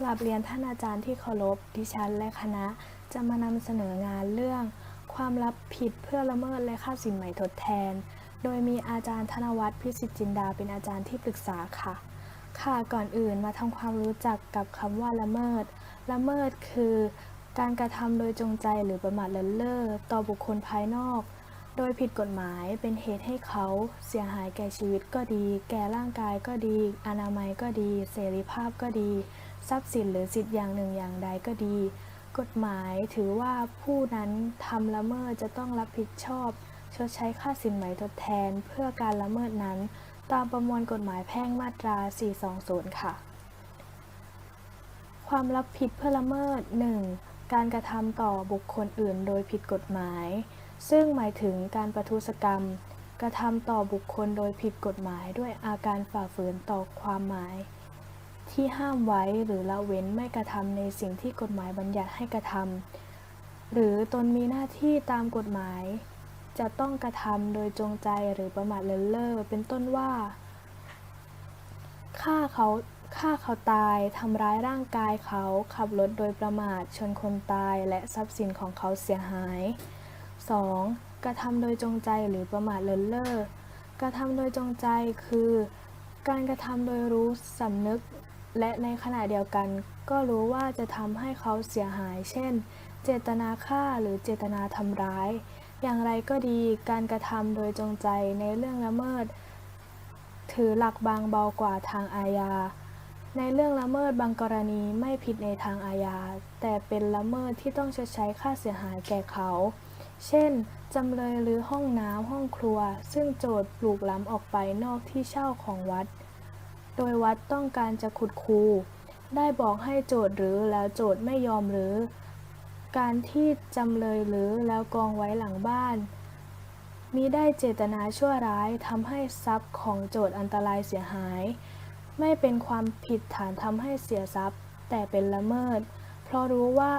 กราบเรียนท่านอาจารย์ที่เคารพ ดิฉันและคณะ จะมานำเสนองานเรื่อง ความรับผิดเพื่อละเมิดและค่าสินใหม่ทดแทน โดยมีอาจารย์ธนวัฒน์พิสิทธิ์จินดาเป็นอาจารย์ที่ปรึกษาค่ะ ค่ะก่อนอื่นมาทำความรู้จักกับคำว่าละเมิด ละเมิดคือ การกระทำโดยจงใจหรือประมาทเลินเล่อต่อบุคคลภายนอก โดยผิดกฎหมายเป็นเหตุให้เขาเสียหายแก่ชีวิตก็ดี แก่ร่างกายก็ดี อนามัยก็ดี เสรีภาพก็ดี ทรัพย์สินหรือสิทธิ์อย่างหนึ่งอย่างใดก็ดี กฎหมายถือว่าผู้นั้นทำละเมิดจะต้องรับผิดชอบ ชดใช้ค่าสินไหมทดแทนเพื่อการละเมิดนั้น ตามประมวลกฎหมายแพ่งมาตรา 420 ค่ะ ความรับผิดเพื่อละเมิด 1. การกระทำต่อบุคคลอื่นโดยผิดกฎหมาย ซึ่งหมายถึงการประทุษกรรม กระทำต่อบุคคลโดยผิดกฎหมายด้วยอาการฝ่าฝืนต่อความหมาย ที่ห้ามไว้หรือละเว้นไม่กระทำในสิ่งที่กฎหมายบัญญัติให้กระทำหรือตนมีหน้าที่ตามกฎหมาย จะต้องกระทำโดยจงใจหรือประมาทเลินเล่อเป็นต้นว่าฆ่าเขาฆ่าเขาตาย ทำร้ายร่างกายเขา ขับรถโดยประมาท ชนคนตาย และทรัพย์สินของเขาเสียหาย 2. กระทำโดยจงใจหรือประมาทเลินเล่อกระทำโดยจงใจคือ การกระทำโดยรู้สำนึก และในขณะเดียวกัน ก็รู้ว่าจะทำให้เขาเสียหาย เช่น เจตนาฆ่าหรือเจตนาทำร้าย อย่างไรก็ดีการกระทำโดยจงใจในเรื่องละเมิด ถือหลักบางเบากว่าทางอาญาในเรื่องละเมิดบางกรณีไม่ผิดในทางอาญาแต่เป็นละเมิดที่ต้องชดใช้ค่าเสียหายแก่เขา เช่น จำเลยหรือห้องน้ำห้องครัว ซึ่งโจทย์ปลูกล้ำออกไปนอกที่เช่าของวัด โดยวัดต้องการจะขุดคูได้บอกให้โจทย์หรือแล้วโจทย์ไม่ยอมหรือ การที่จำเลยหรือแล้วกองไว้หลังบ้านมีได้เจตนาชั่วร้ายทำให้ทรัพย์ของโจทย์อันตรายเสียหาย ไม่เป็นความผิดฐานทำให้เสียทรัพย์ แต่เป็นละเมิด เพราะรู้ว่า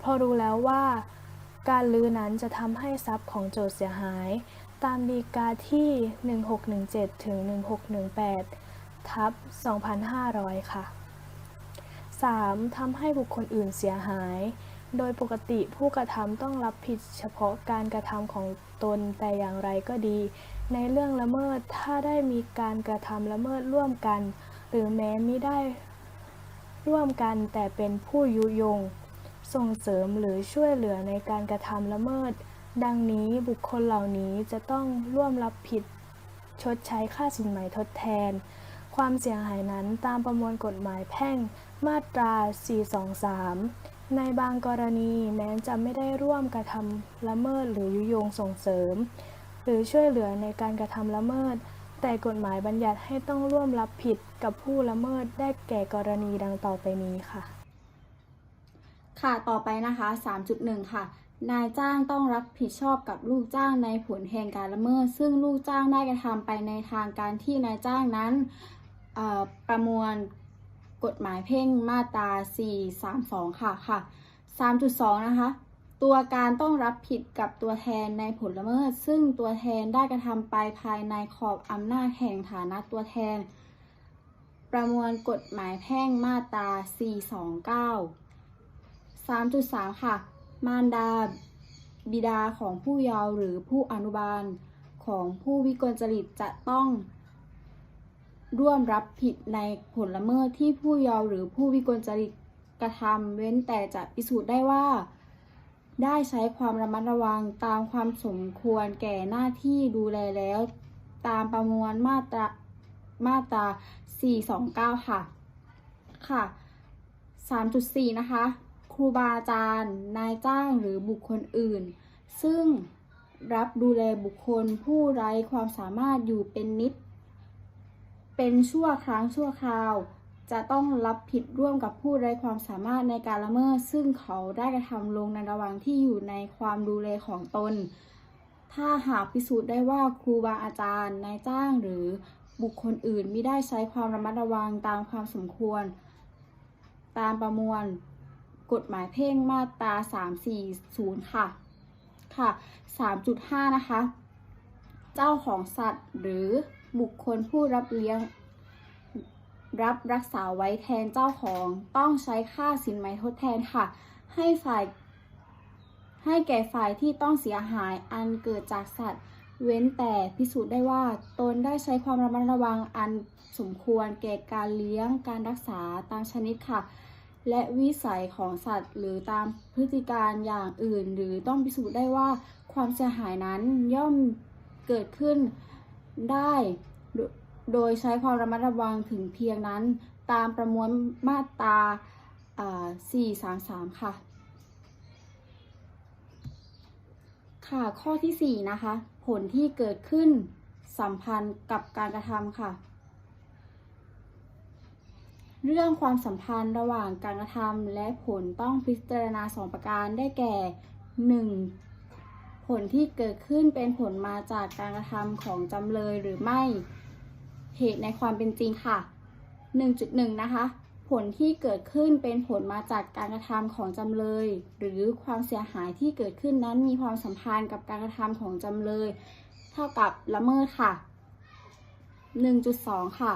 เพราะรู้แล้วว่า การลือนั้นจะทำให้ทรัพย์ของโจทย์เสียหาย ตามดีกาที่ 1617 ถึง 1618 ทับ 2500 ค่ะ 3. ทำให้บุคคลอื่นเสียหาย โดยปกติผู้กระทำต้องรับผิดเฉพาะการกระทำของตนแต่อย่างไรก็ดี ในเรื่องละเมิดถ้าได้มีการกระทำละเมิดร่วมกัน หรือแม้มิได้ร่วมกันแต่เป็นผู้ยุยง ส่งเสริมหรือช่วยเหลือในการกระทำละเมิด ดังนี้บุคคลเหล่านี้จะต้องร่วมรับผิด ชดใช้ค่าสินไหมทดแทน ความเสียหายนั้นตามประมวลกฎหมายแพ่งมาตรา 423 ในบางกรณีแม้จะไม่ได้ร่วมกระทำละเมิดหรือยุยงส่งเสริม หรือช่วยเหลือในการกระทำละเมิด แต่กฎหมายบัญญัติให้ต้องร่วมรับผิดกับผู้ละเมิดได้แก่กรณีดังต่อไปนี้ค่ะ ค่ะต่อไปนะคะ 3.1 ค่ะ นายจ้างต้องรับผิดชอบกับลูกจ้างในผลแห่งการละเมิด ซึ่งลูกจ้างได้กระทำไปในทางการที่นายจ้างนั้นประมวลกฎหมายเพ่งมาตรา 432 ค่ะค่ะ 3.2 นะคะ ตัวการต้องรับผิดกับตัวแทนในผลละเมิด ซึ่งตัวแทนได้กระทำไปภายในขอบอำนาจแห่งฐานะตัวแทน ประมวลกฎหมายแพ่งมาตรา 429 3.3 ค่ะ มารดา บิดาของผู้เยาว์หรือผู้อนุบาลของผู้วิกลจริตจะต้อง ร่วมรับผิดในผลละเมิดที่ผู้เยาว์หรือผู้วิกลจริตกระทำเว้นแต่จะพิสูจน์ได้ว่า ได้ใช้ความระมัดระวังตามความสมควรแก่หน้าที่ดูแลแล้ว ตามประมวลมาตรามาตรา 429 ค่ะ ค่ะ 3.4 นะคะ รูบาอาจารย์ นายจ้างหรือบุคคลอื่น ซึ่งรับดูแลบุคคลผู้ไร้ความสามารถอยู่เป็นนิด เป็นชั่วครั้งชั่วคราว จะต้องรับผิดร่วมกับผู้ไร้ความสามารถในการละเมิดซึ่งเขาได้กระทำลงในระหว่างที่อยู่ในความดูแลของตน ถ้าหากพิสูจน์ได้ว่าครูบาอาจารย์ นายจ้างหรือบุคคลอื่นมิได้ใช้ความระมัดระวังตามความสมควร ตามประมวล กฎหมายเพ่งมาตรา 340 ค่ะ ค่ะ 3.5 นะคะ เจ้าของสัตว์หรือบุคคลผู้รับเลี้ยง รับรักษาไว้แทนเจ้าของต้องใช้ค่าสินไหมทดแทนค่ะ ให้ฝ่ายให้แก่ฝ่ายที่ต้องเสียหายอันเกิดจากสัตว์ เว้นแต่พิสูจน์ได้ว่าตนได้ใช้ความระมัดระวังอันสมควรแก่การเลี้ยงการรักษาตามชนิดค่ะ และวิสัยของสัตว์ หรือตามพฤติการอย่างอื่น หรือต้องพิสูจน์ได้ว่าความเสียหายนั้นย่อมเกิดขึ้นได้ โดยใช้ความระมัดระวังถึงเพียงนั้น ตามประมวลมาตราอ่า433 ค่ะ ค่ะข้อที่ 4 นะคะ ผลที่เกิดขึ้นสัมพันธ์กับการกระทำค่ะ เรื่องความสัมพันธ์ระหว่างการกระทำและผลต้องพิจารณาสองประการได้แก่ 1. ผลที่เกิดขึ้นเป็นผลมาจากการกระทำของจำเลยหรือไม่ เหตุในความเป็นจริงค่ะ 1.1 นะคะ ผลที่เกิดขึ้นเป็นผลมาจากการกระทำของจำเลย หรือความเสียหายที่เกิดขึ้นนั้นมีความสัมพันธ์กับการกระทำของจำเลย เท่ากับละเมิดค่ะ 1.2 ค่ะ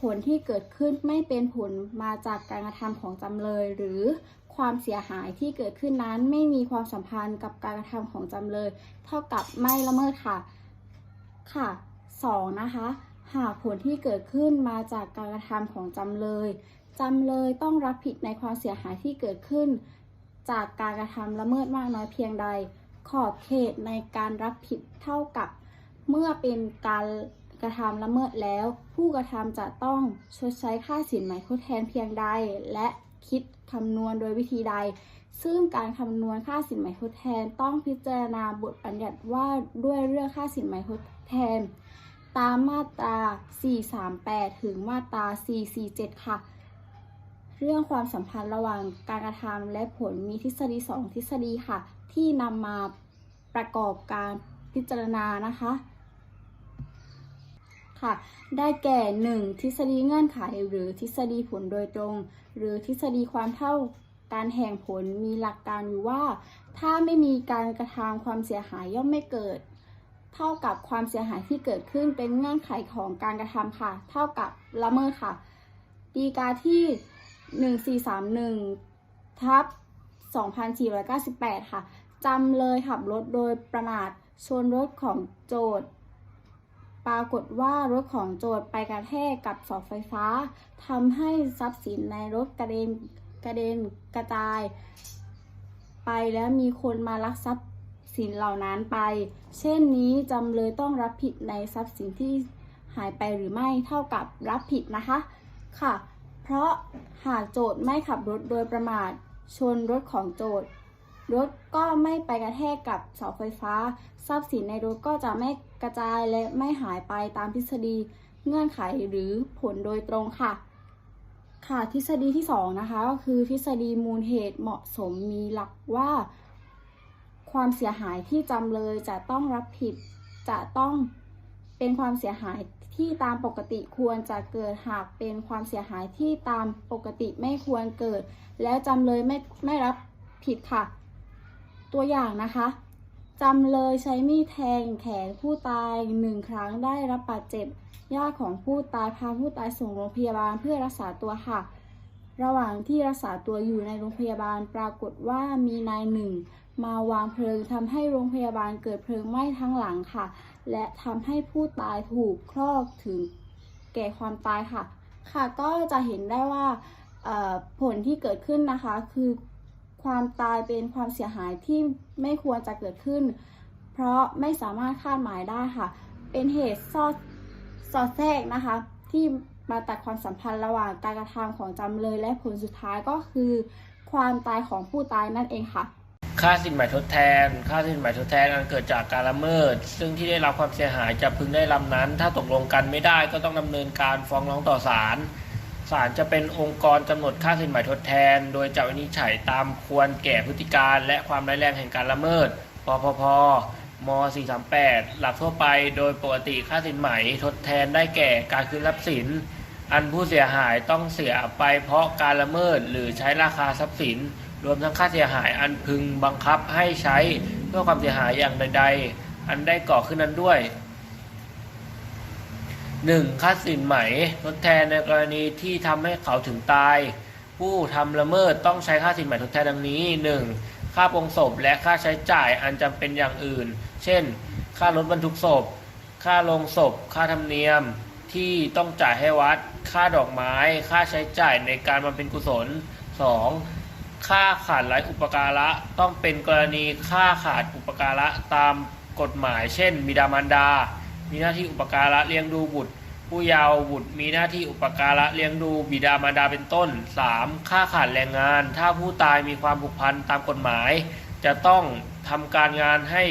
ผลที่เกิดขึ้นไม่เป็นผลมาจากการกระทำของจำเลยหรือความเสียหายที่เกิดขึ้นนั้นไม่มีความสัมพันธ์กับการกระทำของจำเลย เท่ากับไม่ละเมิดค่ะ ค่ะ 2 นะคะ หากผลที่เกิดขึ้นมาจากการกระทำของจำเลยจำเลยต้องรับผิดในความเสียหายที่เกิดขึ้น จากการกระทำละเมิดมากน้อยเพียงใด ขอบเขตในการรับผิดเท่ากับ เมื่อเป็นการ กระทำละเมิดแล้ว ผู้กระทำจะต้องชดใช้ค่าสินไหมทดแทนเพียงใด และคิดคำนวณโดยวิธีใด ซึ่งการคำนวณค่าสินไหมทดแทน ต้องพิจารณาบทบัญญัติว่าด้วยเรื่องค่าสินไหมทดแทน ตามมาตรา 438 ถึงมาตรา 447 ค่ะ เรื่องความสัมพันธ์ระหว่างการกระทำและผลมีทฤษฎี 2 ทฤษฎีค่ะ ที่นำมาประกอบการพิจารณานะคะ ค่ะ ได้แก่ 1. ทฤษฎีเงื่อนไข หรือทฤษฎีผลโดยตรง หรือทฤษฎีความเท่าการแห่งผลมีหลักการอยู่ว่า ถ้าไม่มีการกระทำความเสียหายย่อมไม่เกิด เท่ากับความเสียหายที่เกิดขึ้นเป็นเงื่อนไขของการกระทำค่ะ เท่ากับละเมิดค่ะดีกาที่ 1431 ทับ 2498 ค่ะ จำเลยขับรถโดยประมาทชนรถของโจทย์ ปรากฏว่ารถของโจทย์ไปกระแทกกับเสาไฟฟ้าทำให้ทรัพย์สินในรถกระเด็นกระเด็นกระจาย ไปแล้วมีคนมาลักทรัพย์สินเหล่านั้นไป เช่นนี้จำเลยต้องรับผิดในทรัพย์สินที่หายไปหรือไม่เท่ากับรับผิดนะคะ ค่ะ เพราะหากโจทย์ไม่ขับรถโดยประมาทชนรถของโจทย์ รถก็ไม่ไปกระแทกกับเสาไฟฟ้า ทรัพย์สินในรถก็จะไม่กระจายและไม่หายไปตามทฤษฎีเงื่อนไขหรือผลโดยตรงค่ะ ค่ะทฤษฎีที่สองนะคะก็คือทฤษฎีมูลเหตุเหมาะสมมีหลักว่า ความเสียหายที่จำเลยจะต้องรับผิดจะต้องเป็นความเสียหายที่ตามปกติควรจะเกิดหากเป็นความเสียหายที่ตามปกติไม่ควรเกิด แล้วจำเลยไม่ไม่รับผิดค่ะ ตัวอย่างนะคะจำเลยใช้มีดแทงแขนผู้ตายหนึ่งครั้งได้รับบาดเจ็บญาติของผู้ตายพาผู้ตายส่งโรงพยาบาลเพื่อรักษาตัวค่ะ ระหว่างที่รักษาตัวอยู่ในโรงพยาบาลปรากฏว่ามีนายหนึ่ง มาวางเพลิงทำให้โรงพยาบาลเกิดเพลิงไหม้ทั้งหลังค่ะ และทำให้ผู้ตายถูกครอกถึงแก่ความตายค่ะ ค่ะก็จะเห็นได้ว่าผลที่เกิดขึ้นนะคะ คือ ความตายเป็นความเสียหายที่ไม่ควรจะเกิดขึ้น เพราะไม่สามารถคาดหมายได้ค่ะ เป็นเหตุซอดสอดแทรกนะคะ ที่มาตัดความสัมพันธ์ระหว่างการกระทำของจำเลยและผลสุดท้ายก็คือ ความตายของผู้ตายนั่นเองค่ะ ค่าสินไหมทดแทน ค่าสินไหมทดแทนอันเกิดจากการละเมิด ซึ่งที่ได้รับความเสียหายจะพึงได้รับนั้น ถ้าตกลงกันไม่ได้ก็ต้องดำเนินการฟ้องร้องต่อศาล ศาลจะเป็นองค์กรกำหนดค่าสินไหม่ทดแทน โดยจะวินิจฉัยตามควรแก่พฤติการ และความร้ายแรงแห่งการละเมิดปพพม 438 หลักทั่วไป โดยปกติค่าสินไหมทดแทนได้แก่การคืนทรัพย์สิน อันผู้เสียหายต้องเสียไปเพราะการละเมิดหรือใช้ราคาทรัพย์สิน รวมทั้งค่าเสียหายอันพึงบังคับให้ใช้เพื่อความเสียหายอย่างใด ๆ อันได้ก่อขึ้นนั้นด้วย 1. ค่าสินไหมทดแทนในกรณีที่ทำให้เขาถึงตาย ผู้ทำละเมิดต้องใช้ค่าสินไหมทดแทนดังนี้ 1. ค่าปรงศพและค่าใช้จ่ายอันจำเป็นอย่างอื่น เช่น ค่ารถบรรทุกศพ ค่าลงศพ ค่าธรรมเนียมที่ต้องจ่ายให้วัด ค่าดอกไม้ ค่าใช้จ่ายในการบำเพ็ญกุศล 2. ค่าขาดไร้อุปการะต้องเป็นกรณีค่าขาดอุปการะตามกฎหมาย เช่น บิดามารดา มีหน้าที่อุปการะเลี้ยงดูบุตร ผู้เยาว์บุตรมีหน้าที่อุปการะเลี้ยงดูบิดามารดาเป็นต้น 3. ค่าขาดแรงงาน ถ้าผู้ตายมีความผูกพันตามกฎหมาย จะต้องทำการงานให้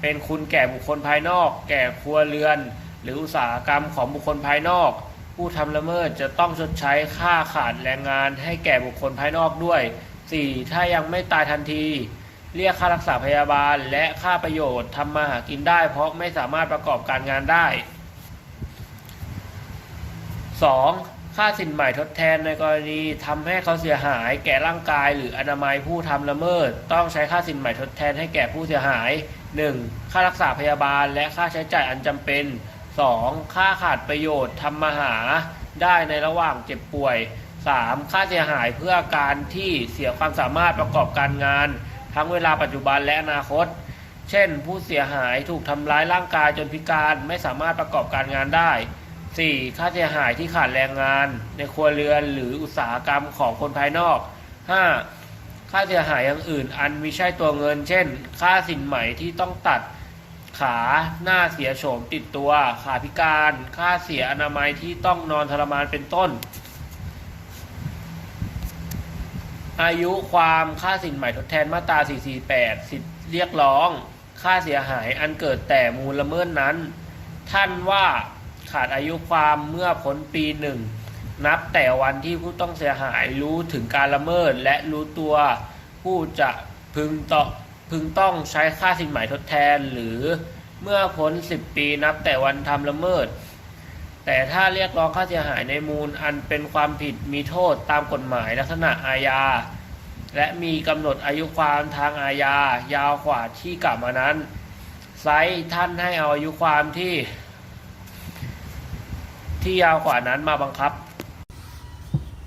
เป็นคุณแก่บุคคลภายนอก แก่ครัวเรือน หรืออุตสาหกรรมของบุคคลภายนอก ผู้ทำละเมิดจะต้องชดใช้ค่าขาดแรงงานให้แก่บุคคลภายนอกด้วย 4. ถ้ายังไม่ตายทันที เรียกค่ารักษาพยาบาลและค่าประโยชน์ทำมาหากินได้ เพราะไม่สามารถประกอบการงานได้ 2. ค่าสินใหม่ทดแทนในกรณีทำให้เขาเสียหาย แก่ร่างกาย หรืออนามัยผู้ทำละเมิด ต้องใช้ค่าสินใหม่ทดแทนให้แก่ผู้เสียหาย 1. ค่ารักษาพยาบาลและค่าใช้จ่ายอันจำเป็น 2. ค่าขาดประโยชน์ทำมาหาได้ในระหว่างเจ็บป่วย 3. ค่าเสียหายเพื่อการที่เสียความสามารถประกอบการงาน ทั้งเวลาปัจจุบันและอนาคต เช่น ผู้เสียหายถูกทำร้ายร่างกายจนพิการไม่สามารถประกอบการงานได้ 4. ค่าเสียหายที่ขาดแรงงาน ในครัวเรือนหรืออุตสาหกรรมของคนภายนอก 5. ค่าเสียหายอย่างอื่น อันมิใช่ตัวเงิน เช่น ค่าสินไหมที่ต้องตัดขาหน้าเสียโฉมติดตัว ขาพิการ ค่าเสียอนามัยที่ต้องนอนทรมานเป็นต้น อายุความค่าสินใหม่ทดแทนมาตรา 448 สิทธิเรียกร้อง ค่าเสียหายอันเกิดแต่มูลละเมิดนั้น ท่านว่าขาดอายุความเมื่อพ้นปีหนึ่ง นับแต่วันที่ผู้ต้องเสียหายรู้ถึงการละเมิดและรู้ตัวผู้จะพึงต่อพึงต้องใช้ค่าสินไหม่ทดแทนหรือเมื่อพ้น 10 ปีนับแต่วันทำละเมิด แต่ถ้าเรียกร้องค่าเสียหายในมูลอันเป็นความผิดมีโทษตามกฎหมายลักษณะอาญา และมีกำหนดอายุความทางอาญา ยาวกว่าที่กล่าวมานั้นไซส์ท่านให้เอาอายุความที่ ที่ยาวกว่านั้นมาบังคับ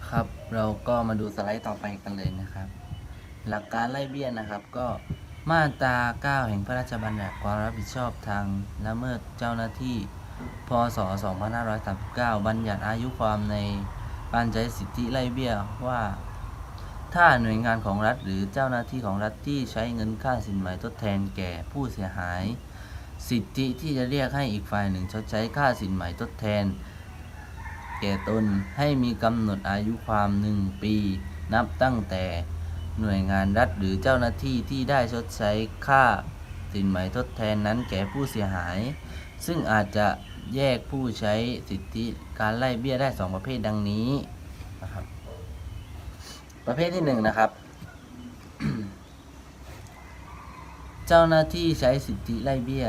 ครับ เราก็มาดูสไลด์ต่อไปกันเลยนะครับ หลักการไล่เบี้ยนะครับก็มาตรา 9 แห่งพระราชบัญญัติความรับผิดชอบทางละเมิดเจ้าหน้าที่ พศ 2539 บัญญัติอายุความในการใช้สิทธิไล่เบี้ยว่า ถ้าหน่วยงานของรัฐหรือเจ้าหน้าที่ของรัฐที่ใช้เงินค่าสินไหมทดแทนแก่ผู้เสียหาย สิทธิที่จะเรียกให้อีกฝ่ายหนึ่งชดใช้ค่าสินไหมทดแทน แก่ตนให้มีกำหนดอายุความหนึ่งปี นับตั้งแต่หน่วยงานรัฐหรือเจ้าหน้าที่ที่ได้ชดใช้ค่าสินไหมทดแทนนั้นแก่ผู้เสียหาย ซึ่งอาจจะ แยกผู้ใช้สิทธิการไล่เบี้ยได้สองประเภทดังนี้นะครับ ประเภทที่หนึ่งนะครับ เจ้าหน้าที่ใช้สิทธิไล่เบี้ย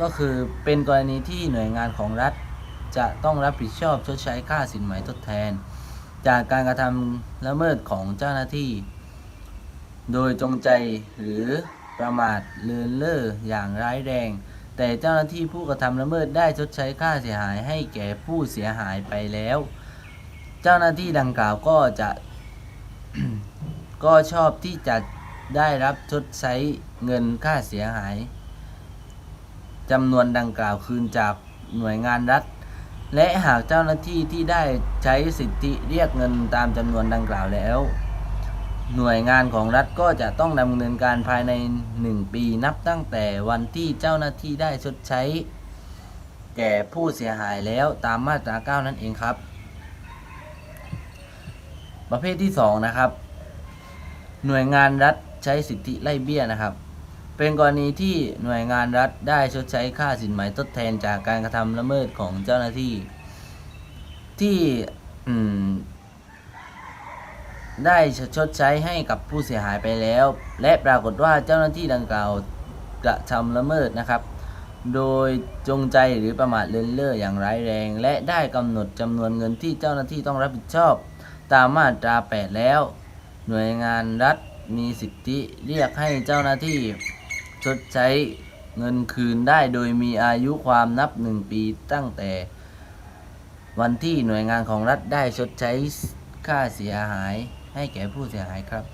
ก็คือเป็นกรณีที่หน่วยงานของรัฐ จะต้องรับผิดชอบชดใช้ค่าสินไหมทดแทน จากการกระทำละเมิดของเจ้าหน้าที่ โดยจงใจหรือประมาทเลือนเล่ออย่างร้ายแรง แต่เจ้าหน้าที่ผู้กระทำละเมิดได้ชดใช้ค่าเสียหายให้แก่ผู้เสียหายไปแล้ว เจ้าหน้าที่ดังกล่าวก็จะ ก็ชอบที่จะได้รับชดใช้เงินค่าเสียหายจำนวนดังกล่าวคืนจากหน่วยงานรัฐ และหากเจ้าหน้าที่ที่ได้ใช้สิทธิเรียกเงินตามจำนวนดังกล่าวแล้ว หน่วยงานของรัฐก็จะต้องดำเนินการภายใน 1 ปีนับตั้งแต่วันที่เจ้าหน้าที่ได้ชดใช้ แก่ผู้เสียหายแล้วตามมาตรา 9 นั่นเองครับ ประเภทที่ 2 นะครับ หน่วยงานรัฐใช้สิทธิไล่เบี้ยนะครับ เป็นกรณีที่หน่วยงานรัฐได้ชดใช้ค่าสินไหมทดแทนจากการกระทำละเมิดของเจ้าหน้าที่ ที่อืม ได้ชดใช้ให้กับผู้เสียหายไปแล้ว และปรากฏว่าเจ้าหน้าที่ดังกล่าวกระทำละเมิดนะครับ โดยจงใจหรือประมาทเลินเล่ออย่างร้ายแรง และได้กำหนดจำนวนเงินที่เจ้าหน้าที่ต้องรับผิดชอบ ตามมาตรา 8 แล้ว หน่วยงานรัฐมีสิทธิเรียกให้เจ้าหน้าที่ชดใช้เงินคืนได้โดยมีอายุความนับหนึ่งปีตั้งแต่ วันที่หน่วยงานของรัฐได้ชดใช้ค่าเสียหาย ให้แก่ผู้เสียหายครับ